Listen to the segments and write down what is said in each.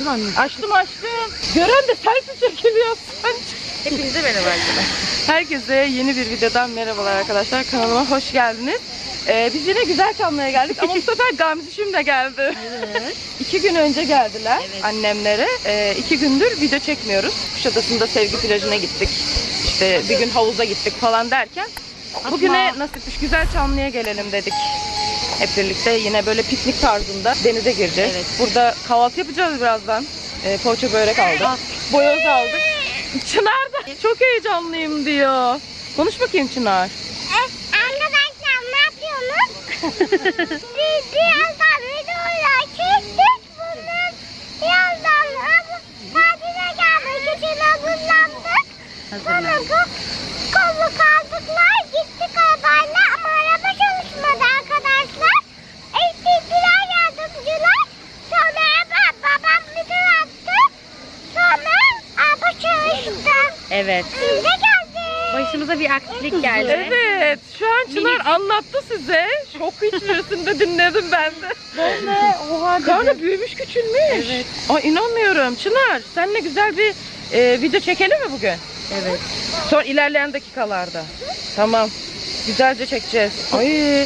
Mi anne? Açtım açtım. Gören de selfie çekiliyor. Hepinize merhaba arkadaşlar. Herkese yeni bir videodan merhabalar arkadaşlar. Kanalıma hoş geldiniz. Ee, biz yine güzel çalmaya geldik ama bu sefer Gamzişim de geldi. Evet. İki gün önce geldiler Evet. annemlere. Ee, iki gündür video çekmiyoruz. Kuşadası'nda sevgi plajına gittik. İşte bir gün havuza gittik falan derken bugüne nasipmiş güzel Çamlı'ya gelelim dedik. Hep birlikte yine böyle piknik tarzında denize gireceğiz. Evet. Burada kahvaltı yapacağız birazdan. Ee, poğaça börek aldık. Ah. Boyoz aldık. Çınar da çok heyecanlıyım diyor. Konuş bakayım Çınar. Arkadaşlar ne yapıyorsunuz? Biz birazdan videoya çektik bunun birazdan tatile gelmek için hazırlandık. Sonra kolu kaldıklar gittik arabayla ama araba çalışmadı arkadaşlar. Elektrikçiler yardımcılar. Sonra ba- babam müdür attı. Sonra araba çalıştı. Evet. De. Başımıza bir aksilik geldi. Evet. Şu an Çınar anlattı size. Şok içerisinde dinledim ben de. Oha Karnı büyümüş küçülmüş. Evet. Ay inanmıyorum. Çınar seninle güzel bir e, video çekelim mi bugün? Evet. Sonra ilerleyen dakikalarda. Tamam. Güzelce çekeceğiz. Ay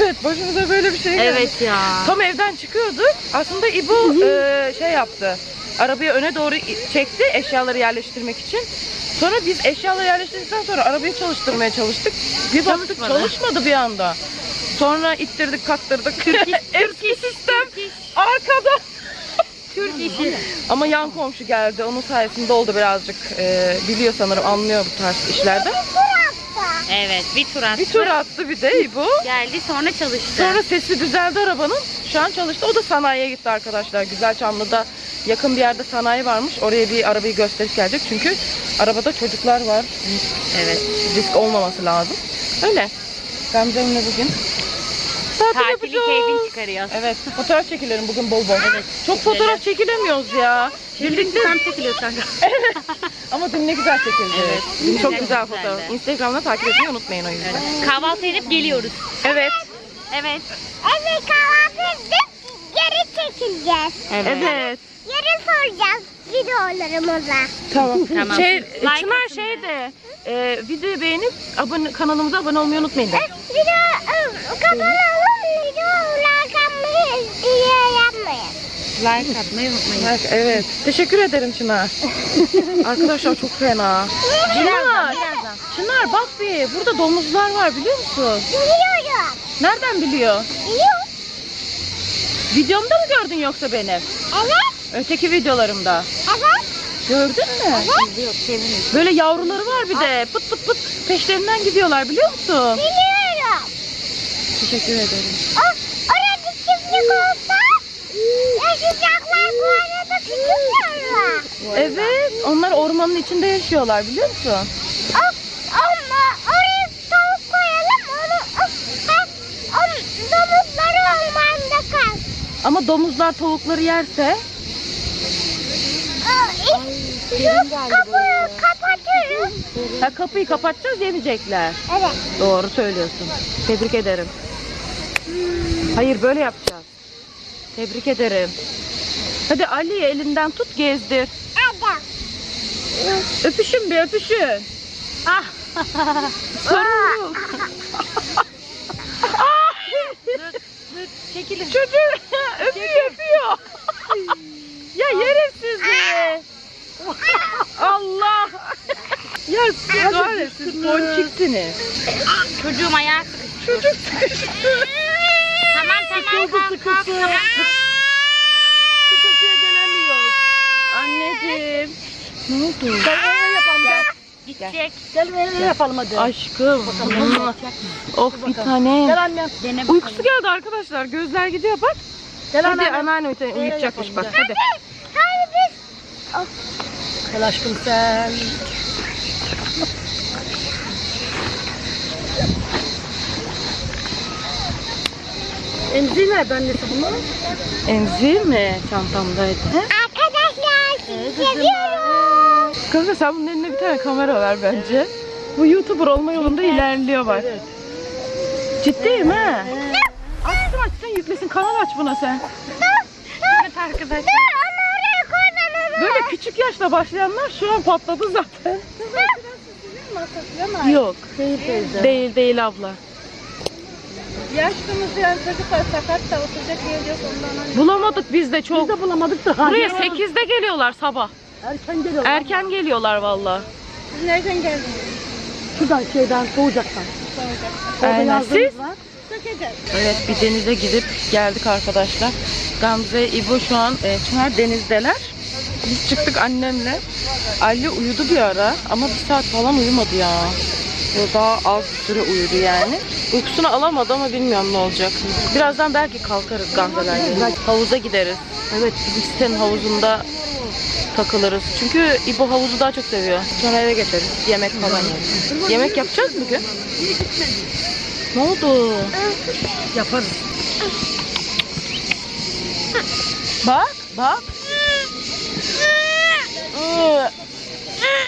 evet başımıza böyle bir şey geldi. Evet ya. Tam evden çıkıyorduk. Aslında İbo e, şey yaptı. Arabayı öne doğru çekti eşyaları yerleştirmek için. Sonra biz eşyaları yerleştirdikten sonra arabayı çalıştırmaya çalıştık. Bir baktık Çalışmadı. çalışmadı bir anda. Sonra ittirdik kaktırdık. Eski sistem arkada. Türk işi. Ama yan komşu geldi. Onun sayesinde oldu birazcık. E, biliyor sanırım anlıyor bu tarz işlerde. Evet bir tur attı. Bir tur attı bir de İbo. Geldi sonra çalıştı. Sonra sesi düzeldi arabanın. Şu an çalıştı. O da sanayiye gitti arkadaşlar. Güzelçamlı'da yakın bir yerde sanayi varmış. Oraya bir arabayı gösterip gelecek. Çünkü arabada çocuklar var. Evet. Risk olmaması lazım. Öyle. Gamze'mle bugün tatil Tatili yapacağız. keyfini çıkarıyor. Evet. Fotoğraf çekilelim bugün bol bol. Evet, Çok fotoğraf çekilemiyoruz ya. Birlikte Sen çekiliyor kanka. ama dün ne güzel çekildi. Evet, Dün çok güzel fotoğraf. Instagram'da takip etmeyi unutmayın o yüzden. Evet. Kahvaltı edip geliyoruz. Evet. Evet. Evet kahvaltı edip geri çekileceğiz. Evet. Yarın soracağız videolarımıza. Tamam. Tamam. Şey, Like Çınar şey de e, videoyu beğenip abone, kanalımıza abone olmayı unutmayın. E, Video e, kanalım video like atmayı diye yapmayın. Like atmayı unutmayın. Bak, Evet. Teşekkür ederim Çınar. Arkadaşlar çok fena. Çınar. Çınar bak bir. Burada domuzlar var biliyor musun? Biliyorum. Nereden biliyor? Biliyorum. Videomda mı gördün yoksa benim? Evet. Öteki videolarımda. Evet. Gördün mü? Yok sevinirim. Böyle yavruları var bir de. Pıt pıt pıt peşlerinden gidiyorlar biliyor musun? Biliyorum. Teşekkür ederim. O, orada çiftlik olsa yaşayacaklar bu arada küçükler. Evet. Onlar ormanın içinde yaşıyorlar biliyor musun? O, ama oraya tavuk koyalım. Onu, o, ha, o, domuzları ormanda kal. Ama domuzlar tavukları yerse O, Şu kapıyı kapatırız. ha, kapıyı kapatacağız yemeyecekler. Evet. Doğru söylüyorsun. Tebrik ederim. Hayır böyle yapacağız. Tebrik ederim. Hadi Ali'yi elinden tut gezdir. Adam. Öpüşün bir öpüşün. Ah. Sarıl. Çekilin. Çocuk öpüyor öpüyor. ya yerim sizi. Allah. ya siz var ya siz ponçiksiniz. Çocuğum ayağı sıkıştı. Çocuk sıkıştı. Tamam tamam kalk. tamam. Sıkıntıya gelemiyoruz. Anneciğim. Ne oldu? yapalım gel. Gidecek. Gel böyle yapalım hadi. Aşkım. oh bir Gel tane. annem. Dene Uykusu geldi arkadaşlar. Gözler gidiyor bak. Gel Hadi anneanne. anneanne uyut- uyutacakmış bak. Hadi. Hadi biz Gel aşkım sen. Emzi nerede annesi bunu? Emzir mi? Çantamdaydı. arkadaşlar sizi seviyorum. Kanka sen bunun eline bir tane kamera ver bence. Bu YouTuber olma yolunda ilerliyor bak. Evet. Ciddiyim ha. Açsın açsın yüklesin kanal aç buna sen. Evet arkadaşlar. dur onu oraya yaşta başlayanlar şu an patladı zaten. Yok. Değil teyze. Değil değil abla. Yaşlımız yani çocuklar sakat da oturacak yer yok ondan. Bulamadık biz de Biz çok. de bulamadık da. Buraya Hani 8'de geliyorlar sabah. Erken geliyor. Erken geliyorlar valla. Siz nereden geldiniz? Şuradan şeyden soğuyacaktan. Orada Aynen. Siz? var. Sökeceğiz. Evet bir denize gidip geldik arkadaşlar. Gamze, İbo şu an e, Çınar denizdeler. Biz çıktık annemle. Ali uyudu bir ara ama bir saat falan uyumadı ya. Böyle Daha az bir süre uyudu yani. Uykusunu alamadı ama bilmiyorum ne olacak. Birazdan belki kalkarız Gamze'lerle. Havuza gideriz. Evet. Biz sitenin havuzunda takılırız. Çünkü İbo havuzu daha çok seviyor. Sonra eve geçeriz. Yemek falan yeriz. Yemek yapacağız bugün. Ne oldu? Yaparız. Bak, bak.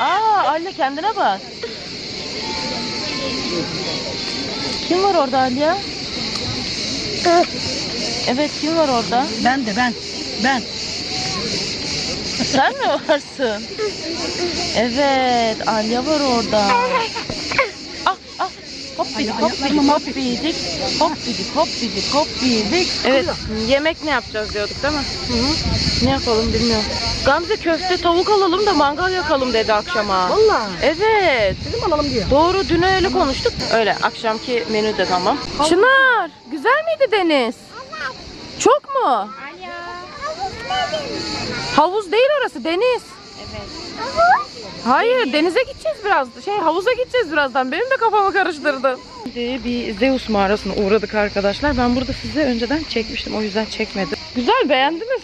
Aa, anne kendine bak. Kim var orada Aliye? Evet, kim var orada? Ben de ben. Ben. Sen mi varsın? Evet, Alya var orada. Ah, ah. Hop bidik, hop bidik, hop bidik, hop bidik, hop bidik, hop bidik. Evet, yemek ne yapacağız diyorduk değil mi? Hı hı. Ne yapalım bilmiyorum. Gamze köfte tavuk alalım da mangal yakalım dedi akşama. Valla. Evet. Bizim alalım diyor. Doğru dün öyle konuştuk. Öyle akşamki menü de tamam. Çınar güzel miydi deniz? Çok mu? Havuz değil orası deniz. Hayır denize gideceğiz biraz. Şey havuza gideceğiz birazdan. Benim de kafamı karıştırdın. Şimdi bir Zeus mağarasına uğradık arkadaşlar. Ben burada size önceden çekmiştim. O yüzden çekmedim. Güzel beğendiniz.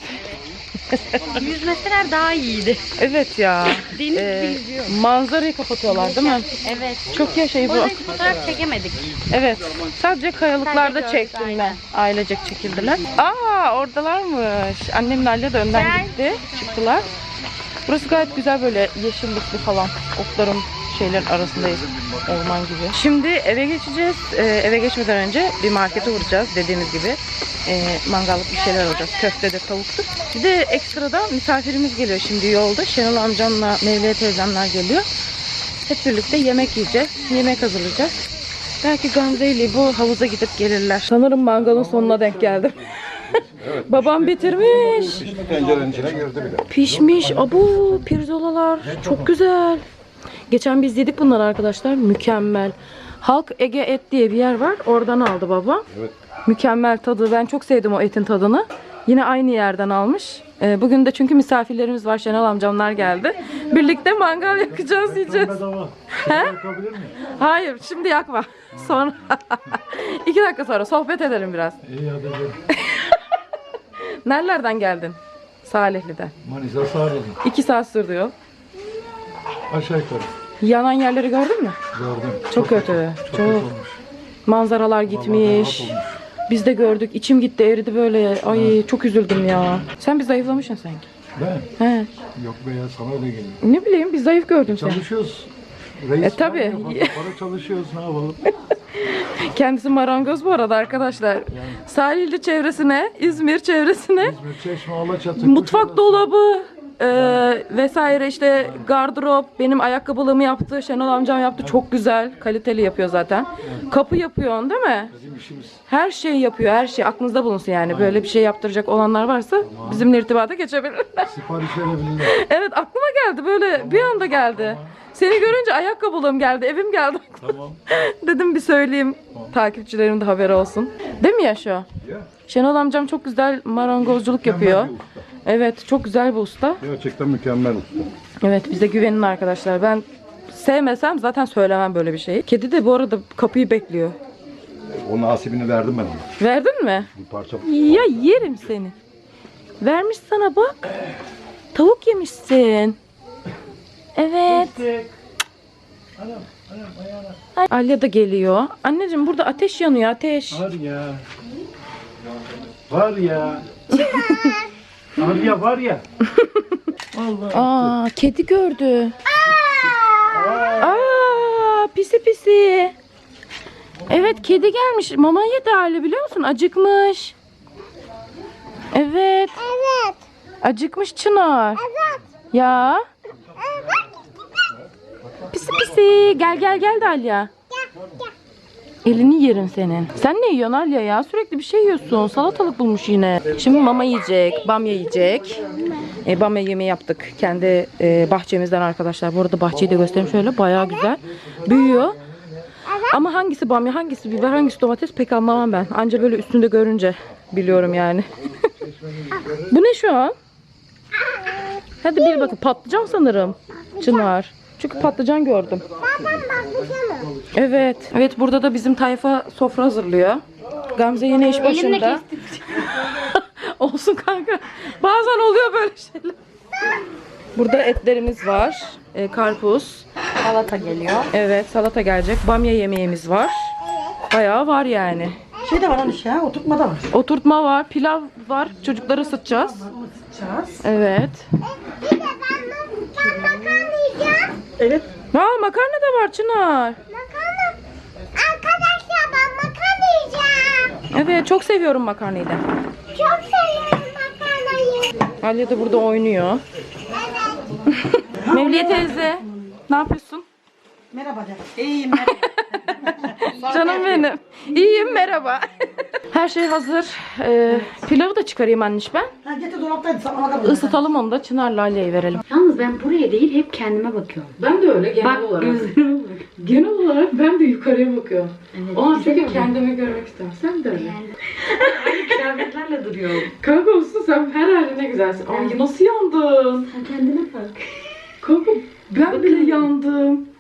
Yüzmeseler daha iyiydi. Evet ya. Ee, manzarayı kapatıyorlar değil mi? Evet. Çok yaşayı O bu. yüzden hiç fotoğraf çekemedik. Evet. Sadece kayalıklarda Sadece gördük, çektim ben. aynen. Ailecek çekildiler. Aa oradalarmış. Annemle Ali de önden Gel. gitti. Çıktılar. Burası gayet güzel böyle yeşillikli falan. Otların şeylerin arasındayız. Orman gibi. Şimdi eve geçeceğiz. Ee, eve geçmeden önce bir markete uğrayacağız dediğimiz gibi. Ee, mangallık bir şeyler alacağız. Köftedir, tavuktur. Bir de ekstradan misafirimiz geliyor şimdi yolda. Şenol amcamla Mevliye teyzemler geliyor. Hep birlikte yemek yiyeceğiz. Yemek hazırlayacağız. Belki Gamze ile bu havuza gidip gelirler. Sanırım mangalın sonuna denk geldim. Babam bitirmiş. Tencerenin içine girdi bile. Pişmiş. Abu pirzolalar. Çok güzel. Geçen biz yedik bunları arkadaşlar. Mükemmel. Halk Ege Et diye bir yer var. Oradan aldı baba. Evet. Mükemmel tadı. Ben çok sevdim o etin tadını. Yine aynı yerden almış. Ee, Bugün de çünkü misafirlerimiz var. Şenol amcamlar geldi. Birlikte mangal yakacağız yiyeceğiz. He? Hayır şimdi yakma. Sonra. İki dakika sonra sohbet edelim biraz. İyi hadi. Nerelerden geldin? Salihli'den. Manisa sağladım. İki saat sürdü yol. Aşağı yukarı. Yanan yerleri gördün mü? Gördüm. Çok kötü. Çok Çok. kötü olmuş. Manzaralar gitmiş. Biz de gördük. İçim gitti eridi böyle. Ay çok üzüldüm ya. Sen bir zayıflamışsın sanki. Ben? He. Yok be ya sana öyle geliyor. Ne bileyim bir zayıf gördüm seni. Çalışıyoruz. Reis E, fazla Para çalışıyoruz ne yapalım. Kendisi marangoz bu arada arkadaşlar. Sahilli çevresine, İzmir çevresine İzmir, Çeşme, Alaçatı. mutfak dolabı e, vesaire işte gardırop benim ayakkabılığımı yaptı. Şenol amcam yaptı. Çok güzel. Kaliteli yapıyor zaten. Kapı yapıyorsun değil mi? Bizim işimiz. Her şeyi yapıyor. Her şey aklınızda bulunsun yani. Böyle bir şey yaptıracak olanlar varsa bizimle irtibata geçebilirler. Sipariş verebilirler. evet aklıma geldi. Böyle bir anda geldi. Seni görünce ayakkabılığım geldi. Evim geldi. tamam. Dedim bir söyleyeyim. Takipçilerim de haberi olsun. Değil mi Yaşo? Ya. Şenol amcam çok güzel marangozculuk yapıyor. Bir usta. Evet çok güzel bir usta. Gerçekten mükemmel usta. Evet bize güvenin arkadaşlar. Ben sevmesem zaten söylemem böyle bir şeyi. Kedi de bu arada kapıyı bekliyor. O nasibini verdim ben ona. Verdin mi? Bir parça. Ya yerim seni. Vermiş sana bak. Tavuk yemişsin. Evet. Ay, Alya da geliyor. Anneciğim burada ateş yanıyor ateş. Var ya. Var ya. var ya var ya. Allah. Aa kedi gördü. Aa pisi pisi. Evet kedi gelmiş. Mama yedi hali biliyor musun? Acıkmış. Evet. Evet. Acıkmış Çınar. Evet. Ya. Pisi pisi. Gel gel gel de Alya. Elini yerim senin. Sen ne yiyorsun Alya ya? Sürekli bir şey yiyorsun. Salatalık bulmuş yine. Şimdi mama yiyecek, bamya yiyecek. E, bamya yemeği yaptık. Kendi e, bahçemizden arkadaşlar. Bu arada bahçeyi de göstereyim şöyle. Bayağı güzel. Büyüyor. Ama hangisi bamya, hangisi biber, hangisi domates pek anlamam ben. Anca böyle üstünde görünce biliyorum yani. Bu ne şu an? Hadi bir bakın. Patlıcan sanırım. Çınar. Çünkü patlıcan gördüm. Evet. Evet burada da bizim tayfa sofra hazırlıyor. Gamze yine iş başında. Olsun kanka. Bazen oluyor böyle şeyler. Burada etlerimiz var. Ee, karpuz. Salata geliyor. Evet salata gelecek. Bamya yemeğimiz var. Bayağı var yani. Şey de var hani şey, oturtma da var. Oturtma var, pilav var. Çocukları ısıtacağız. Evet. Bir de ben, ben makarna yiyeceğim. Evet. Aa makarna da var Çınar. Makarna. Arkadaşlar ben makarna yiyeceğim. Evet çok seviyorum makarnayı da. Çok seviyorum makarnayı. Alya da burada oynuyor. Mevliye teyze. Ne yapıyorsun? Merhaba de. İyiyim merhaba. Canım benim. İyiyim merhaba. Her şey hazır. Ee, pilavı da çıkarayım anneş ben. ha getir dolaptaydı sana bakalım. Isıtalım onu da Çınar'la Alya'yı verelim. Yalnız ben buraya değil hep kendime bakıyorum. Ben de öyle genel Bak gözlerime bak. Genel olarak ben de yukarıya bakıyorum. Evet, Ama güzel çünkü oldu. kendimi görmek istiyorum. Sen de öyle. Aynı kıyafetlerle duruyorum. Kanka olsun sen her haline güzelsin. Ay nasıl yandın? Sen kendine bak. Kanka ben bile yandım.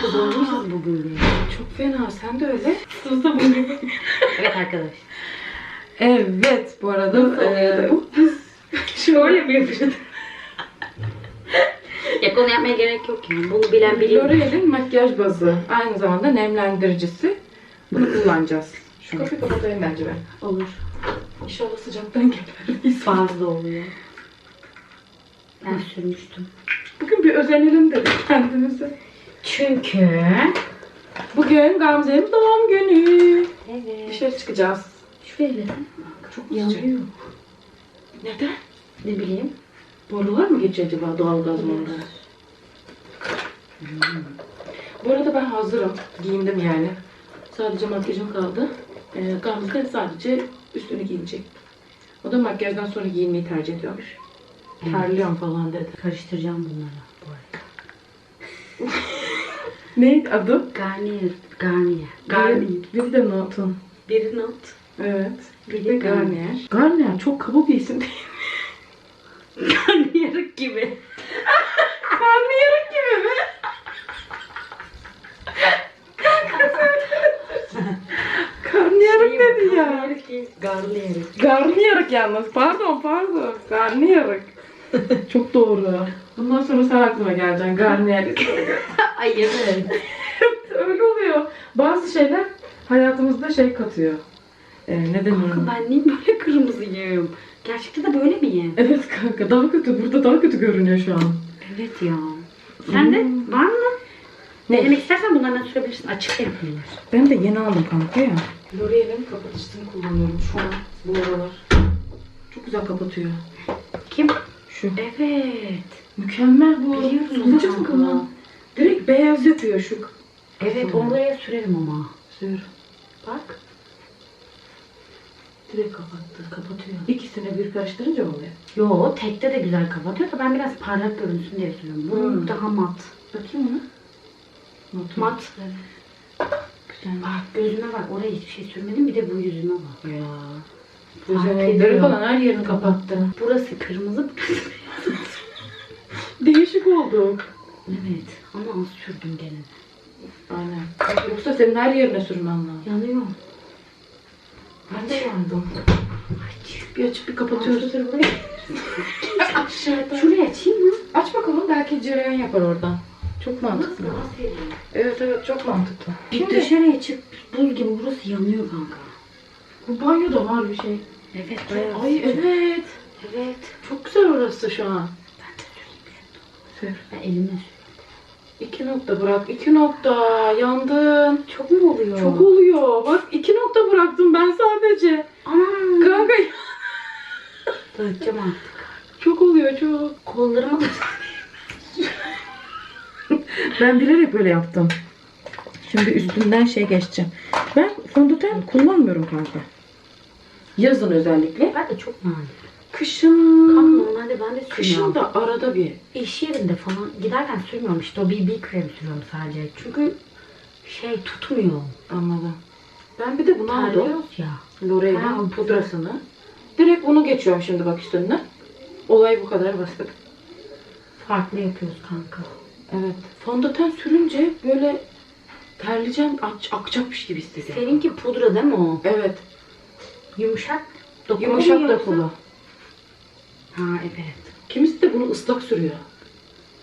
Kız olmuşuz bu böyle. Çok fena. Sen de öyle. Sus da bunu. Evet arkadaş. Evet bu arada e, Şöyle mi yapıyordun? ya konu yapmaya gerek yok yani. Bunu bilen biliyor. L'Oreal'in makyaj bazı. Aynı zamanda nemlendiricisi. Bunu kullanacağız. Şu kapıyı kapatayım bence ben. Olur. İnşallah sıcaktan gebermeyiz. Fazla oluyor. Ben sürmüştüm. Bugün bir özenelim dedik kendimize. Çünkü... Bugün Gamze'nin doğum günü. Evet. Dışarı çıkacağız. Şöyle. Çok Yanıyor. Neden? Ne bileyim. Borular mı geçiyor acaba doğalgaz mı orada? Hmm. Bu arada ben hazırım. Giyindim yani. Sadece makyajım kaldı. Ee, Gamze sadece üstünü giyinecek. O da makyajdan sonra giyinmeyi tercih ediyormuş. Terliyorum falan dedi. Karıştıracağım bunları bu arada. Neydi adı? Garnier. Garnier. Garnier. Bir de Notun. Biri not. Evet. Bir de Garnier. Garnier çok kaba bir isim değil. Garnier gibi. Garnier gibi mi? Karnıyarık dedi ya. Garnier. Garnıyarık yalnız. Pardon pardon. Garnıyarık. Çok doğru. Bundan sonra sen aklıma geleceksin. Garnıyarık. Ay evet. Öyle oluyor. Bazı şeyler hayatımızda şey katıyor. Ee, ne deniyor? Kanka ben niye böyle kırmızıyım? Gerçekten de böyle miyim? Evet kanka daha kötü. Burada daha kötü görünüyor şu an. Evet ya. Sen de var mı? Ne demek istersen bunlardan sürebilirsin. Açık yapıyorlar. Ben de yeni aldım kanka ya. L'Oreal'in kapatıcısını kullanıyorum şu an bu aralar. Çok güzel kapatıyor. Kim? Şu. Evet. Mükemmel bu. Biliyorum Kullanacak mı kanka. kullan? Direkt beyaz yapıyor şu. Evet oraya sürerim ama. Sür. Bak. Direkt kapattı. Kapatıyor. İkisini bir karıştırınca oluyor. Yo tekte de güzel kapatıyor da ben biraz parlak görünsün diye sürüyorum. Bu Hmm. daha mat. Bakayım onu. Notu. Mat. Güzel. Bak gözüme bak. Oraya hiçbir şey sürmedim. Bir de bu yüzüme bak. Ya. Fark Gözenekleri ediyor. falan her yerini kapattı. Burası kırmızı. Değişik oldu. evet. Ama az sürdüm gene. Aynen. Yoksa senin her yerine sürmen lazım. Yanıyor. Ben de yandım. Bir açıp bir kapatıyoruz. Aşağıda. Şuraya açayım mı? Aç bakalım belki cereyan yapar oradan. Çok mantıklı. Evet evet çok mantıklı. Bir dışarıya çık. Buz gibi burası yanıyor kanka. Bu banyoda var bir şey. Evet. Ay evet. Evet. Çok güzel orası şu an. Sür. Ben elimle sürüyorum. İki nokta bırak. iki nokta. Yandın. Çok mu oluyor? Çok oluyor. Bak iki nokta bıraktım ben sadece. Anam. Kanka Dağıtacağım artık. çok oluyor çok. Kollarıma Ben bilerek böyle yaptım. Şimdi üstünden şey geçeceğim. Ben fondöten kullanmıyorum kanka. Yazın özellikle. Ben de çok nadir. Kışın... Kanka normalde ben de sürmüyorum. Kışın da arada bir. İş yerinde falan giderken sürmüyorum işte o BB krem sürüyorum sadece. Çünkü şey tutmuyor. Anladım. Ben bir de bunu aldım. Terliyoruz ya. Ha, L'Oreal'in pudrasını. Direkt bunu geçiyorum şimdi bak üstünden. Olay bu kadar basit. Farklı yapıyoruz kanka. Evet. Fondöten sürünce böyle terleyeceğim, aç, akacakmış gibi hissediyorum. Seninki pudra değil mi o? Evet. Yumuşak dokulu mu Yumuşak yoksa- dokulu. Ha evet. Kimisi de bunu ıslak sürüyor.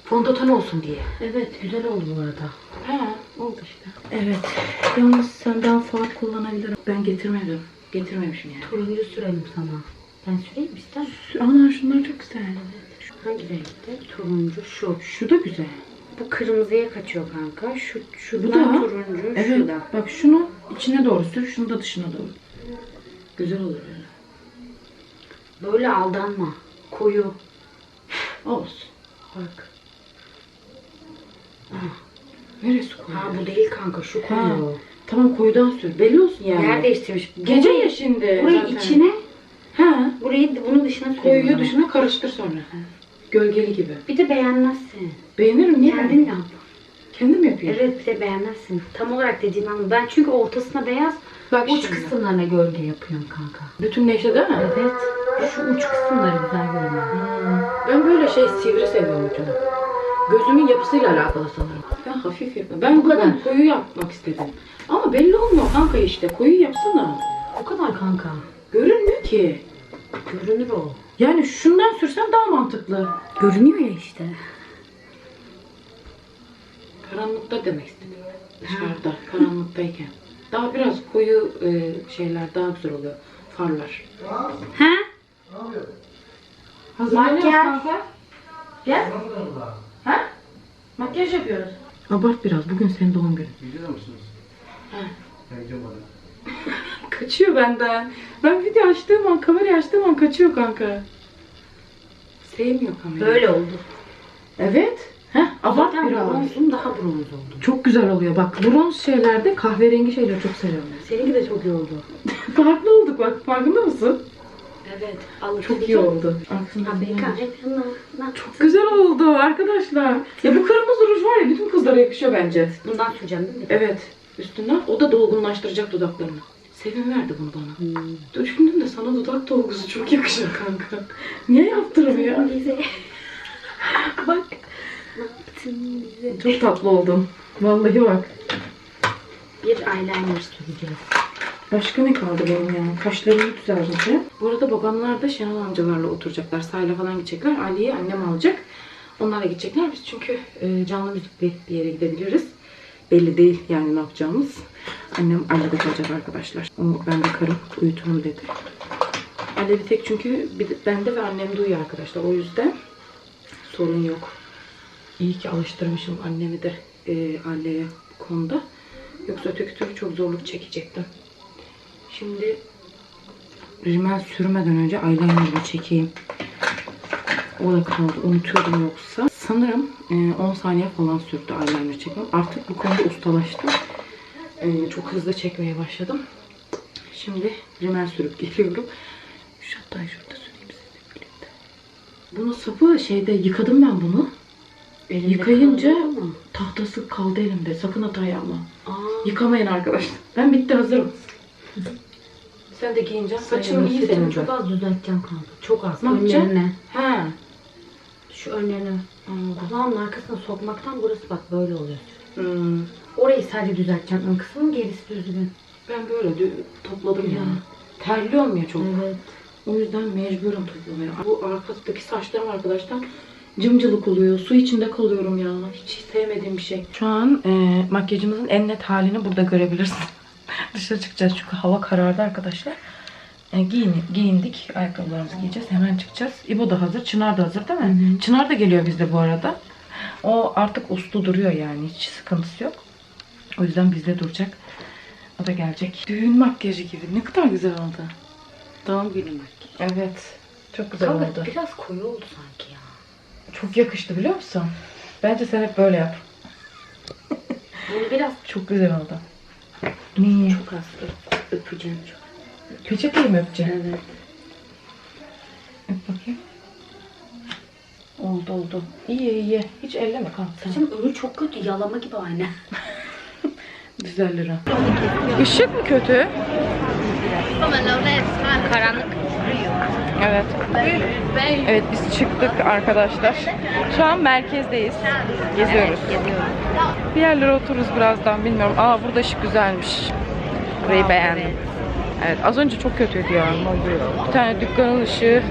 Fondöten olsun diye. Evet güzel oldu bu arada. He, oldu işte. Evet. Yalnız sen daha far kullanabilirim. Ben getirmedim. Getirmemişim yani. Turuncu sürelim sana. Ben süreyim ister misin? Ana şunlar çok güzel. Hangi renkte? Turuncu şu. Şu da güzel. Bu kırmızıya kaçıyor kanka. Şu Bu şundan da. turuncu, şu Evet. da. Bak şunu içine doğru sür, şunu da dışına doğru. Güzel olur böyle. Böyle aldanma. Koyu. Olsun. Bak. Neresi koyu? Ha bu değil kanka şu Ha. koyu. Tamam koyudan sür. Belli olsun yani. Yer değiştirmiş. Gece ya şimdi. Burayı zaten. içine, Ha. burayı bunun dışına ben. dışına karıştır sonra. Gölgeli gibi. Bir de beğenmezsin. Beğenirim. Niye Kendin yap. Kendim yapıyorum. Evet bir de beğenmezsin. Tam olarak dediğim anlamda. Ben çünkü ortasına beyaz, Bak uç şimdi. kısımlarına gölge yapıyorum kanka. Bütün neşe değil mi? Evet. Şu uç kısımları güzel görünüyor. Ben böyle şey sivri seviyorum bütün. Gözümün yapısıyla alakalı sanırım. Ben hafif yapıyorum. Ben bu kadar koyu yapmak istedim. Ama belli olmuyor kanka işte. Koyu yapsana. O kadar kanka. Görünmüyor ki. Görünür o. Yani şundan sürsem daha mantıklı. Görünüyor ya işte. Karanlıkta demek istedim. Dışarıda, karanlıktayken. Daha biraz koyu e, şeyler daha güzel oluyor. Farlar. He? Hazırlanıyoruz Makyaj. kanka. Gel. Ha? Makyaj yapıyoruz. Abart biraz. Bugün senin doğum günün. Biliyor musunuz? Ha. Ben gidiyorum bana. Kaçıyor benden. Ben video açtığım an, kamerayı açtığım an kaçıyor kanka. Sevmiyor kamerayı. Böyle oldu. Evet. Heh, abart Zaten biraz. bronzum daha bronz oldu. Çok güzel oluyor. Bak bronz şeylerde kahverengi şeyleri çok seviyorum. Seninki de çok iyi oldu. Farklı olduk bak. Farkında mısın? Evet. Çok iyi oldu. Çok güzel oldu arkadaşlar. Ya bu kırmızı ruj var ya bütün kızlara yakışıyor bence. Bundan süreceğim değil mi? Evet. Üstünden o da dolgunlaştıracak dudaklarını. Sevim verdi bunu bana. Hmm. Düşündüm de sana dudak dolgusu çok yakışır kanka. Niye yaptırmıyor? Bize. Bak. Çok tatlı oldum. Vallahi bak. Bir eyeliner süreceğiz. Başka ne kaldı benim ya? Kaşlarımı düzelteceğim. Bu arada babamlar da Şenol amcalarla oturacaklar. Sahile falan gidecekler. Ali'yi annem alacak. Onlarla gidecekler. Biz çünkü e, canlı müzikli bir yere gidebiliriz. Belli değil yani ne yapacağımız. Annem Ali'de kalacak arkadaşlar. O, ben de karım uyuturum dedi. Ali bir tek çünkü bende ve annemde uyuyor arkadaşlar. O yüzden sorun yok. İyi ki alıştırmışım annemi de e, Ali'ye konuda. Yoksa öteki türlü çok zorluk çekecektim. Şimdi rimel sürmeden önce eyeliner'ı çekeyim. O da kaldı. Unutuyordum yoksa. Sanırım e, 10 saniye falan sürdü eyeliner çekmem. Artık bu konuda ustalaştım. E, çok hızlı çekmeye başladım. Şimdi rimel sürüp geliyorum. Şu hatta şurada süreyim sizinle birlikte. Bunun sapı şeyde yıkadım ben bunu. Elinde Yıkayınca tahtası kaldı elimde. Sakın hata yapma. Aa, Yıkamayın arkadaşlar. Ben bitti hazırım. Sen de giyineceksin. Saçım iyi senin çok az düzelteceğim kanka. Çok az. Ne? Önlerine. Ha. Şu önlerine. Kulağımın arkasına sokmaktan burası bak böyle oluyor. Hmm. Orayı sadece düzelteceğim. Ön kısmın gerisi düzgün. Ben böyle dü- topladım ya. Terliyorum ya çok. Evet. O yüzden mecburum toplamaya. Bu arkadaki saçlarım arkadaşlar cımcılık oluyor. Su içinde kalıyorum ya. Hiç sevmediğim bir şey. Şu an e, makyajımızın en net halini burada görebilirsiniz. Dışarı çıkacağız çünkü hava karardı arkadaşlar. E, giyin, giyindik. Ayakkabılarımızı giyeceğiz. Hemen çıkacağız. İbo da hazır. Çınar da hazır değil mi? Çınar da geliyor bizde bu arada. O artık uslu duruyor yani. Hiç sıkıntısı yok. O yüzden bizde duracak. O da gelecek. Düğün makyajı gibi. Ne kadar güzel oldu. Doğum günü makyaj. Evet. Çok güzel Kanka oldu. biraz koyu oldu sanki ya. Çok yakıştı biliyor musun? Bence sen hep böyle yap. Bunu biraz Çok güzel oldu. Niye? çok az öp- öpeceğim çok. Peçeteyi mi öpeceksin? Evet. Öp bakayım. Oldu oldu. İyi iyi. Hiç elleme kanka. Saçım önü çok kötü. Yalama gibi aynı. Düzelir ha. Işık mı kötü? Karanlık. Evet. Evet biz çıktık arkadaşlar. Şu an merkezdeyiz. Geziyoruz. Bir yerlere otururuz birazdan bilmiyorum. Aa burada ışık güzelmiş. Burayı beğendim. Evet az önce çok kötüydü ya. Bir tane dükkanın ışığı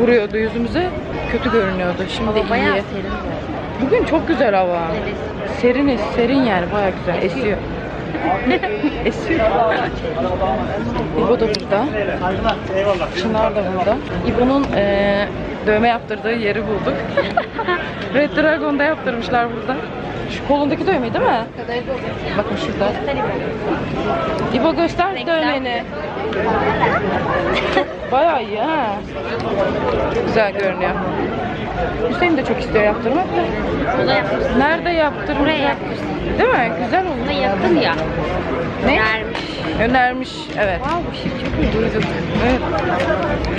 vuruyordu yüzümüze. Kötü görünüyordu. Şimdi iyi. Bayağı serin. Bugün çok güzel hava. Serin, serin yani bayağı güzel. Esiyor. Esiyor. İbo da burada. Çınar da burada. İbo'nun eee, dövme yaptırdığı yeri bulduk. Red Dragon'da yaptırmışlar burada. Şu kolundaki dövmeyi değil mi? Bakın şurada. İbo göster dövmeni. Bayağı iyi ha. Çok güzel görünüyor. Hüseyin de çok istiyor yaptırmak da. O da yapmışsın. Nerede yaptırmış? Buraya yaptırsın. Değil mi? Güzel olmuş. Buna yakın ya. Ne? Vermiş. Önermiş. Evet. Wow bu şif çok iyi. Duyduk. Evet.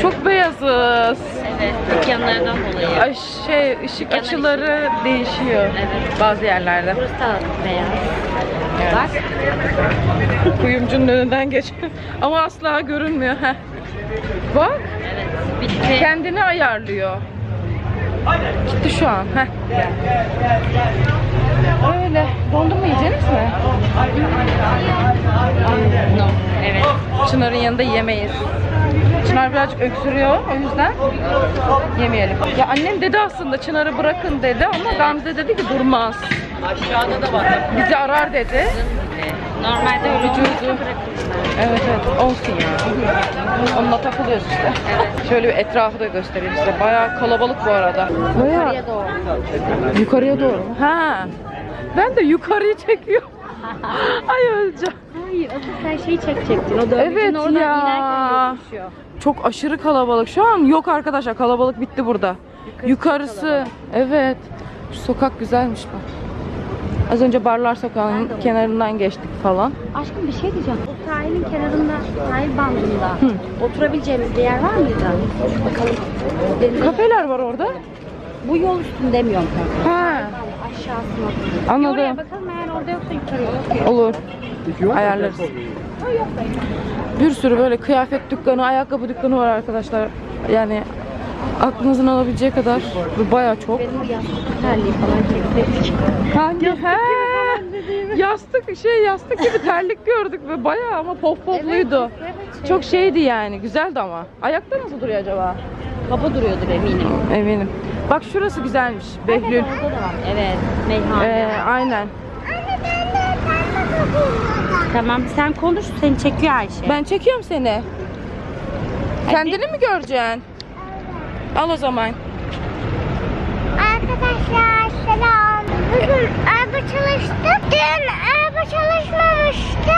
Çok beyazız. Evet. Dükkanlardan dolayı. Ay şey ışık Dükkanlar açıları değişiyor. Evet. Bazı yerlerde. Burası da beyaz. Bak. Kuyumcunun önünden geç. Ama asla görünmüyor. Heh. Bak. Evet. Bitti. Kendini ayarlıyor. Gitti şu an. Heh. Öyle. Dondurma yiyeceğiniz mi? No. Evet. Çınar'ın yanında yemeyiz. Çınar birazcık öksürüyor o yüzden yemeyelim. Ya annem dedi aslında Çınar'ı bırakın dedi ama Gamze dedi ki durmaz. Aşağıda da var. Bizi arar dedi. Normalde öyle Vücudu. Evet evet olsun ya. Onunla takılıyoruz işte. Şöyle bir etrafı da göstereyim size. Bayağı kalabalık bu arada. Bayağı Yukarıya doğru. yukarıya doğru. mu? Ha. Ben de yukarıyı çekiyorum. Ay öleceğim. Hayır asıl sen şeyi çekecektin. O dövmecinin Evet oradan ya. inerken. Çok aşırı kalabalık. Şu an yok arkadaşlar. Kalabalık bitti burada. Yukarısı. Evet. Şu sokak güzelmiş bak. Az önce Barlar Sokağı'nın kenarından geçtik falan. Aşkım bir şey diyeceğim. O sahilin kenarında, sahil bandında oturabileceğimiz bir yer var mıydı? Bakalım. Denize- Kafeler var orada. Bu yol üstünde demiyorum kanka. Ha, Aşağısına. Bir oraya anladım. bakalım eğer orada yoksa yukarıya. Olur. Ayarlarız. Bir sürü böyle kıyafet dükkanı, ayakkabı dükkanı var arkadaşlar. Yani aklınızın alabileceği kadar ve bayağı çok. Hangi? He. Yastık şey yastık gibi terlik gördük ve bayağı ama pof pofluydu. Çok şeydi yani. Güzeldi ama. Ayakta nasıl duruyor acaba? Kaba duruyordur eminim. Eminim. Bak şurası güzelmiş. Behlül. Evet. Meyhane. Ee, aynen. Tamam sen konuş seni çekiyor Ayşe. Ben çekiyorum seni. Kendini mi göreceksin? Al o zaman. Arkadaşlar selam. Bugün araba çalıştı. Dün araba çalışmamıştı.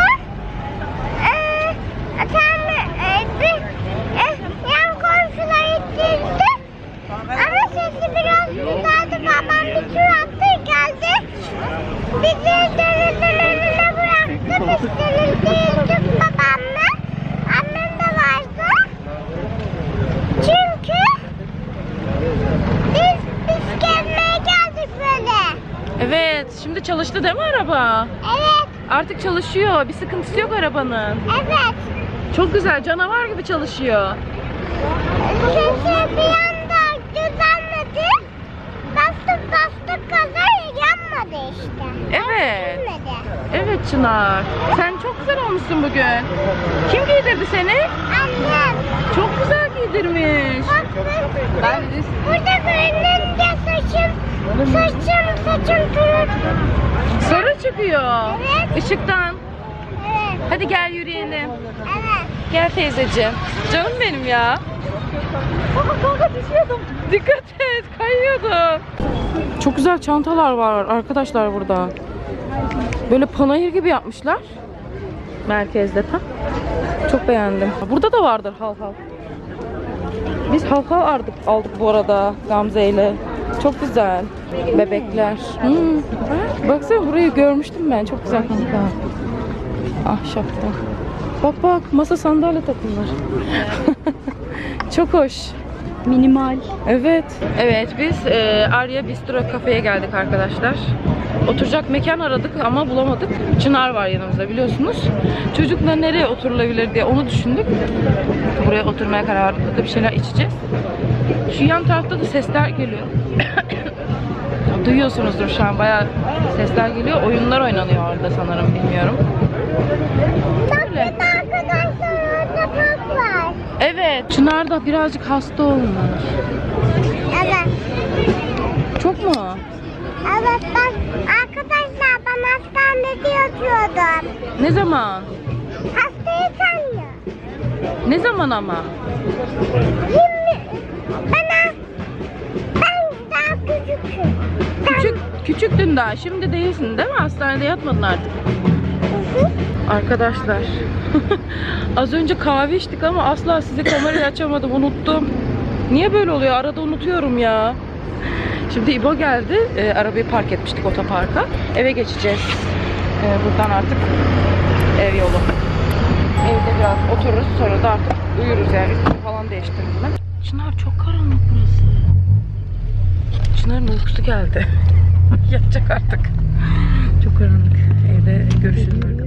Ee, tam e, bir e, yan komşular ittirdi. Ama sesi biraz güzeldi. Babam bir tur attı geldi. Bizi önüne bıraktı. Biz denizde babamla. Annem de vardı. Çünkü biz biz gezmeye geldik böyle. Evet. Şimdi çalıştı değil mi araba? Evet, Artık çalışıyor. Bir sıkıntısı yok arabanın. evet. Çok güzel. Canavar gibi çalışıyor. Sesi bir anda düzenledi. Bastık bastık gaza yanmadı işte. Evet. Yanmadı. Evet Çınar. Sen çok güzel olmuşsun bugün. Kim giydirdi seni? Annem, Çok güzel giydirmiş. bak ben, burada görününce saçım, saçım, saçım turun. Sarı çıkıyor. Evet. Işıktan. Evet, Hadi gel yürüyelim. evet. Gel teyzeciğim. Canım benim ya. Baba kanka düşüyordum. Dikkat et kayıyordum. Çok güzel çantalar var arkadaşlar burada. Böyle panayır gibi yapmışlar. Merkezde tam. Çok beğendim. Burada da vardır hal hal. Biz hal hal aldık, aldık bu arada Gamze ile. Çok güzel. Bebekler. Hmm. Baksana burayı görmüştüm ben. Çok güzel kanka. Ahşapta. Bak bak masa sandalye takımlar. Çok hoş. Minimal. Evet. Evet biz e, Arya Bistro kafeye geldik arkadaşlar. Oturacak mekan aradık ama bulamadık. Çınar var yanımızda biliyorsunuz. Çocukla nereye oturulabilir diye onu düşündük. Buraya oturmaya karar verdik. Burada bir şeyler içeceğiz. Şu yan tarafta da sesler geliyor. Duyuyorsunuzdur şu an bayağı sesler geliyor. Oyunlar oynanıyor orada sanırım bilmiyorum. Öyle. Arkadaşlar orada park var. Evet. Çınar da birazcık hasta olmuş. Evet. Çok mu? Evet bak arkadaşlar ben hastanede yatıyordum. Ne zaman? Hastayı sanıyor. Ne zaman ama? Şimdi bana ben daha küçüküm. Küçük, küçüktün daha. Şimdi değilsin değil mi? Hastanede yatmadın artık. Arkadaşlar. az önce kahve içtik ama asla size kamerayı açamadım. Unuttum. Niye böyle oluyor? Arada unutuyorum ya. Şimdi İbo geldi. Ee, arabayı park etmiştik otoparka. Eve geçeceğiz. Ee, buradan artık ev yolu. Evde biraz otururuz. Sonra da artık uyuruz yani. Üstümü falan değiştiririm ben. Çınar çok karanlık burası. Çınar'ın uykusu geldi. Yatacak artık. Çok karanlık. Evde görüşürüz arkadaşlar.